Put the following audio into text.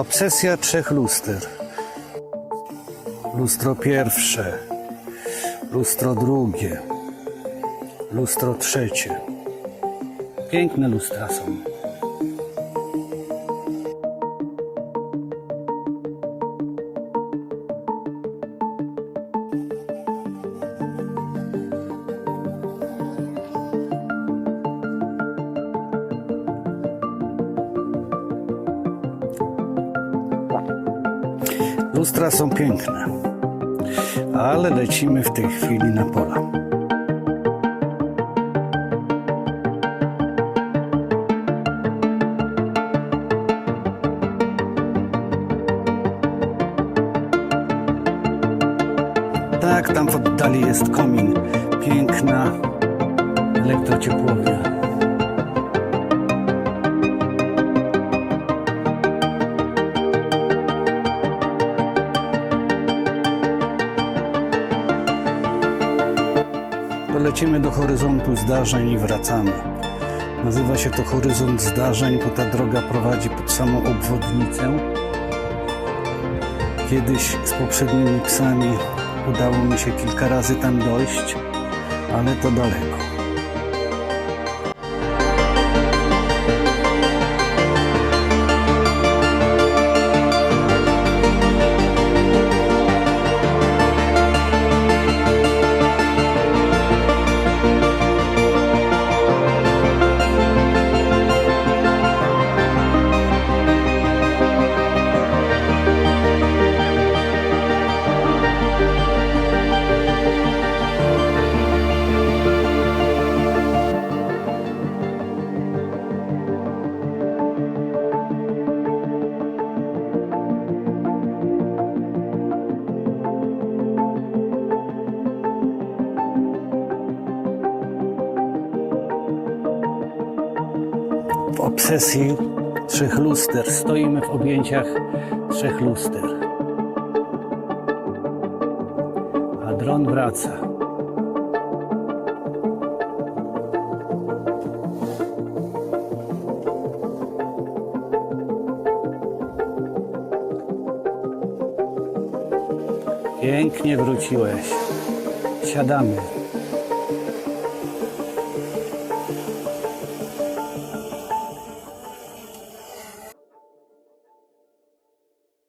Obsesja trzech luster. Lustro pierwsze, lustro drugie, lustro trzecie. Piękne lustra są. Lustra są piękne, ale lecimy w tej chwili na pola. Tak, tam w oddali jest komin. Piękna elektrociepłownia. Lecimy do horyzontu zdarzeń i wracamy. Nazywa się to horyzont zdarzeń, bo ta droga prowadzi pod samą obwodnicę. Kiedyś z poprzednimi psami udało mi się kilka razy tam dojść, ale to daleko. W obsesji trzech luster. Stoimy w objęciach trzech luster. A dron wraca. Pięknie wróciłeś. Siadamy.